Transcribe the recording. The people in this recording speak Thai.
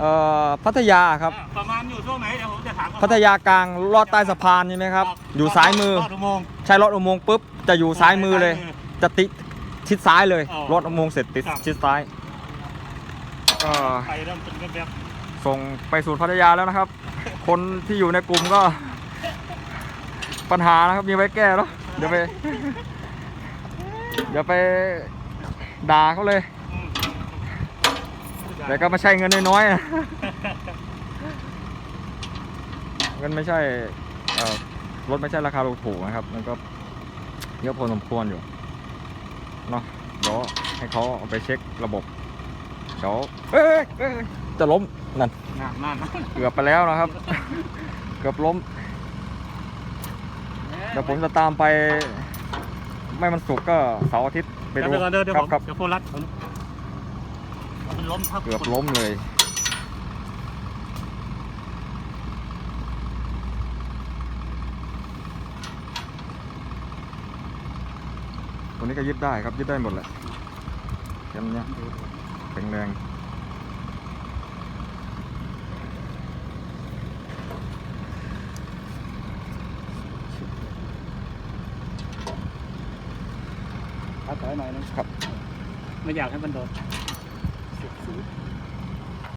เอ่อพัทยาครับ ประมาณอยู่ช่วงไหนเดี๋ยวผมจะถามก่อนพัทยากลางลอดใต้สะพานใช่ไหมครับ อยู่ซ้ายมือลอดอุโมงค์ ใช่รถอุโมงค์ปุ๊บจะอยู่ซ้ายมือเลย ซ้ายมือจะติดชิดซ้ายเลยอ๋อรถอุโมงค์เสร็จติดครับ ชิดซ้ายก็ไปเริ่มเป็นแบบ ส่งไปสู่พัทยาแล้วนะครับ คนที่อยู่ในกลุ่มก็ ปัญหานะครับมีไว้แก้แล้วเดี๋ยวไป เดี๋ยวไปด่าเขาเลยอืม แต่ก็ไม่ใช่เงินน้อยๆนะเงินไม่ใช่เอ่อรถไม่ใช่ราคาถูกๆนะครับ มันก็เยอะพอสมควรอยู่เนาะเดี๋ยวให้เขาเอาไปเช็คระบบเดี๋ยวเอ้ยเอ้ยเอ้ยจะล้มนั่นนานนานเกือบไปแล้วนะครับ เกือบล้มเดี๋ยวผมจะตามไป ไม่มันสุกร์ก็เสาร์อาทิตย์ไปเดี๋ยวดูเดี๋ยวเดี๋ยวคผรับมครับเดี๋ยวโฟลัสผ มมันล้มทับเกือบล้มเลย ตัวนี้ก็ยึดได้ครับยึดได้หมดแหละแค่นี้ยแข็งแรงเอาถอยหน่อยนึงครับ ไม่อยากให้มันโดน food.